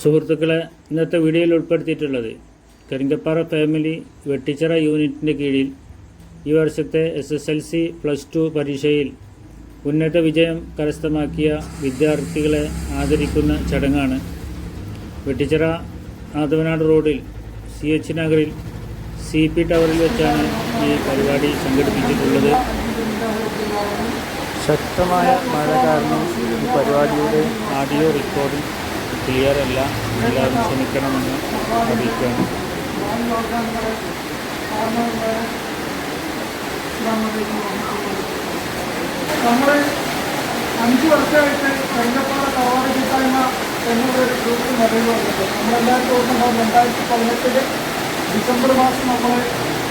സുഹൃത്തുക്കളെ ഇന്നത്തെ വീഡിയോയിൽ ഉൾപ്പെടുത്തിയിട്ടുള്ളത് കരിങ്കപ്പാറ ഫാമിലി വെട്ടിച്ചിറ യൂണിറ്റിന്റെ കീഴിൽ ഈ വർഷത്തെ S S L C plus two പരീക്ഷയിൽ ഉന്നത വിജയം കരസ്ഥമാക്കിയ വിദ്യാർത്ഥികളെ ആദരിക്കുന്ന ചടങ്ങാണ് വെട്ടിച്ചിറ ആദവനാട് റോഡിൽ സി എച്ച് നഗറിൽ സി പി ടവറിൽ വെച്ചാണ് ഈ പരിപാടി സംഘടിപ്പിച്ചിട്ടുള്ളത്. ശക്തമായ മഴ കാരണം ഈ പരിപാടിയുടെ ആഡിയോ റെക്കോർഡിംഗ് ക്ലിയർ അല്ല എല്ലാവരും ക്ഷമിക്കണമെന്ന് അറിയിക്കുകയാണ് നമ്മൾ അഞ്ച് വർഷമായിട്ട് കഴിഞ്ഞപ്പാട് കവാട് കൂട്ടായ്മ എന്നുള്ള ഒരു ഗ്രൂപ്പ് നിലവിൽ വന്നിട്ട് നമ്മളെല്ലാവരും ഓർമ്മണ്ടാവും രണ്ടായിരത്തി പതിനെട്ടിൽ ഡിസംബർ മാസം നമ്മൾ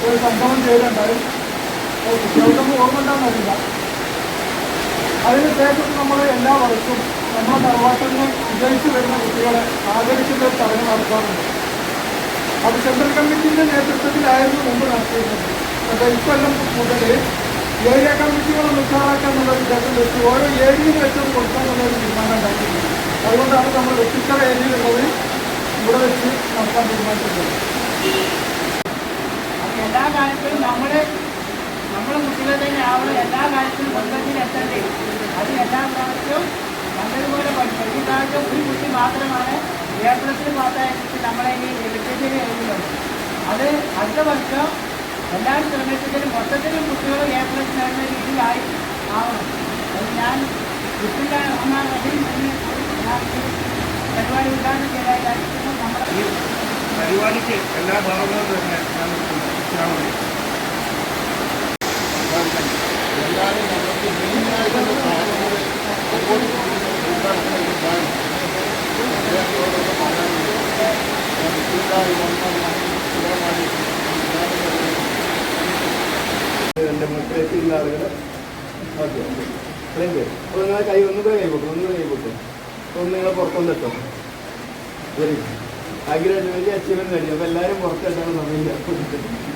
ഒരു സംഭവം ചെയ്തിട്ടുണ്ടായി. അത് കുട്ടികൾക്കൊന്നും ഓർമ്മ ഉണ്ടാകുന്നില്ല അതിനുശേഷം നമ്മൾ എല്ലാ വർഷവും നമ്മുടെ തറവാട്ടിൽ നിന്ന് വിജയിച്ചു വരുന്ന കുട്ടികളെ ആദരിക്കുന്ന ഒരു ചടങ്ങ് നടത്താറുണ്ട്. അത് സെൻട്രൽ കമ്മിറ്റിന്റെ നേതൃത്വത്തിലായിരുന്നു മുമ്പ് നടത്തിയിരുന്നത്. പക്ഷേ ഇക്കൊല്ലം മുതൽ ഏരിയ കമ്മിറ്റികളൊന്ന് ഉഷാറാക്കാൻ എന്നുള്ള വെച്ച് ഓരോ ഏരിയയിൽ വെച്ചത് കൊടുക്കാനുള്ള ഒരു തീരുമാനം ഉണ്ടാക്കിയിട്ടുണ്ട്. അതുകൊണ്ടാണ് നമ്മൾ വ്യത്യസ്ത ഏരിയയിലുള്ളത് ഇവിടെ വെച്ച് നടത്താൻ തീരുമാനിച്ചിട്ടുള്ളത്. എല്ലാ കാര്യത്തിലും നമ്മുടെ നമ്മുടെ കുട്ടികളെ തന്നെ ആവുന്ന എല്ലാ കാര്യത്തിലും ബന്ധത്തിൽ എത്തണ്ടേ അത് എല്ലാ പ്രാവശ്യവും നല്ലതുപോലെ പ്രാവശ്യം ഒരു കുട്ടി മാത്രമാണ് കേരളത്തിൽ പാസ്സായിട്ട് നമ്മളെ ഈ എലിറ്റേജിൽ എഴുതുന്നത് അത് അടുത്ത വർഷം എല്ലാവരും ശ്രമിച്ചതിലും മൊത്തത്തിലും കുട്ടികൾ എ പ്ലസ് നേടുന്ന രീതിയിലായി ആവണം. ഞാൻ കുട്ടികളെ ഈ പരിപാടി ഉദ്ഘാടനം ചെയ്തതായിരിക്കുന്നു നമ്മുടെ പരിപാടിക്ക് എല്ലാ ഭാഗങ്ങളും തന്നെ എന്റെ മക്കളെത്തിയുള്ള ആളുകൾ ഓക്കെ അത്രയും പേര്. അപ്പോൾ നിങ്ങളെ കൈ ഒന്നുകൂടെ കൈ പൊക്കും ഒന്നുകൂടെ കൈ പൊക്കും. ഒന്ന് നിങ്ങൾ പുറത്തൊന്നെത്തോ വെരി ആഗ്രഹം വലിയ അച്ചീവ്മെന്റ് കഴിഞ്ഞു അപ്പോൾ എല്ലാവരും പുറത്തെത്താൻ സമയമില്ല.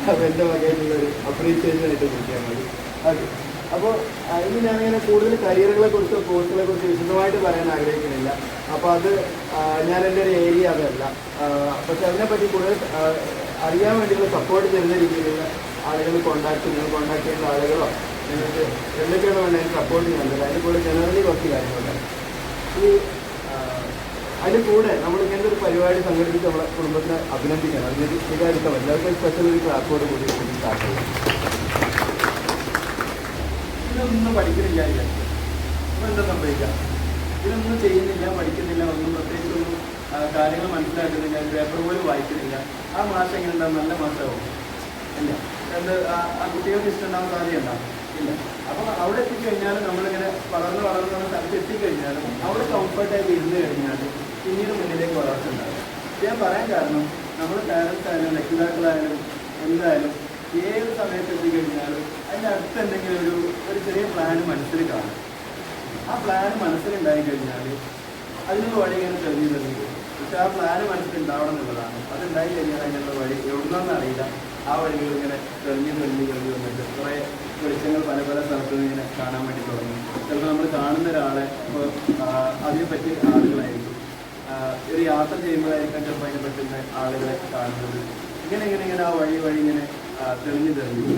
അപ്പോൾ എന്റെ വകയായിട്ടുള്ളൊരു അപ്രീസിയേഷൻ ആയിട്ട് നോക്കിയാൽ മതി. ഓക്കെ അപ്പോൾ ഇനി ഞാനിങ്ങനെ കൂടുതൽ കരിയറുകളെ കുറിച്ചോ കോഴ്സുകളെ കുറിച്ചോ വിശദമായിട്ട് പറയാൻ ആഗ്രഹിക്കുന്നില്ല. അപ്പോൾ അത് ഞാൻ എന്റെ ഒരു ഏരിയ അതല്ല. പക്ഷെ അതിനെപ്പറ്റി കൂടുതൽ അറിയാൻ വേണ്ടിയുള്ള സപ്പോർട്ട് ചെയ്യുന്ന രീതിയിലുള്ള ആളുകൾ കോൺടാക്ട് ചെയ്യുന്നു കോൺടാക്ട് ചെയ്യുന്ന ആളുകളോ നിങ്ങൾക്ക് എന്തൊക്കെയാണ് വേണ്ടത് സപ്പോർട്ട് ചെയ്യുന്നുണ്ട് അതിന് കൂടെ ജനറലി കുറച്ച് കാര്യങ്ങളുണ്ട്. ഈ അതിന് കൂടെ നമ്മൾ ഇങ്ങനത്തെ ഒരു പരിപാടി സംഘടിപ്പിച്ച് നമ്മളെ കുടുംബത്തിനെ അഭിനന്ദിക്കണം. അതിന് സ്വീകരിക്കാൻ എല്ലാവർക്കും സ്പെഷ്യൽ ഒരു ക്ലാസ്സോട് കൂടി സ്റ്റാർട്ട് ചെയ്യും ഇതൊന്നും പഠിക്കുന്നില്ല ഇല്ല അപ്പോൾ എന്താ സംഭവിക്കുക ഇതൊന്നും ചെയ്യുന്നില്ല പഠിക്കുന്നില്ല ഒന്നും പ്രത്യേകിച്ച് ഒന്നും കാര്യങ്ങൾ മനസ്സിലാക്കുന്നില്ല പേപ്പർ പോലും വായിക്കുന്നില്ല. ആ മാസം എങ്ങനെ ഉണ്ടാവും? നല്ല മാസമാവും. ഇല്ല. എന്ത് ആ- കുട്ടികൾക്ക് ഇഷ്ടമുണ്ടാവാൻ സാധ്യതയുണ്ടാവും ഇല്ല. അപ്പോൾ അവിടെ എത്തിക്കഴിഞ്ഞാൽ നമ്മളിങ്ങനെ വളർന്ന് വളർന്ന് നമ്മൾ സ്ഥലത്ത് എത്തിക്കഴിഞ്ഞാലും അവിടെ കംഫർട്ടായിട്ട് ഇരുന്ന് കഴിഞ്ഞാൽ പിന്നീട് മുന്നിലേക്ക് വളർച്ച ഉണ്ടാവും ഞാൻ പറയാൻ കാരണം നമ്മൾ പാരൻസ് ആയാലും രക്ഷിതാക്കളായാലും എന്തായാലും ഏത് സമയത്ത് എത്തിക്കഴിഞ്ഞാലും അതിന്റെ അടുത്ത് എന്തെങ്കിലും ഒരു പ്ലാൻ മനസ്സിൽ കാണും. ആ പ്ലാന് മനസ്സിലുണ്ടായി കഴിഞ്ഞാൽ അതിനുള്ള വഴി ഇങ്ങനെ തെളിഞ്ഞു തെളിഞ്ഞു പോകും. പക്ഷെ ആ പ്ലാന് മനസ്സിലുണ്ടാവണം എന്നുള്ളതാണ്. അതുണ്ടായി കഴിഞ്ഞാൽ അതിനുള്ള വഴി എവിടുന്നാന്ന് അറിയില്ല. ആ വഴികൾ ഇങ്ങനെ തെളിഞ്ഞു തെളിഞ്ഞു തെളിഞ്ഞു വന്നിട്ട് കുറേ വെളിച്ചങ്ങൾ പല പല സ്ഥലത്തു നിന്ന് ഇങ്ങനെ കാണാൻ വേണ്ടി തുടങ്ങി. ചിലപ്പോൾ നമ്മൾ കാണുന്ന ഒരാളെ ഇപ്പോൾ അതിനെ പറ്റിയ ആളുകളായിരിക്കും. ഒരു യാത്ര ചെയ്യുമ്പോഴായിരിക്കും ചിലപ്പോൾ അതിനെ പറ്റുന്ന ആളുകളെ കാണുന്നത്. ഇങ്ങനെ ഇങ്ങനെ ഇങ്ങനെ ആ വഴി വഴി ഇങ്ങനെ തെളിഞ്ഞു തെളിഞ്ഞു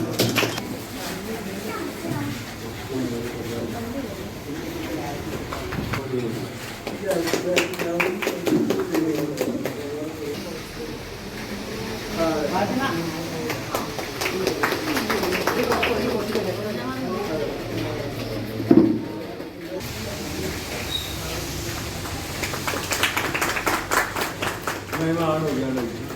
没嘛，俺都干了。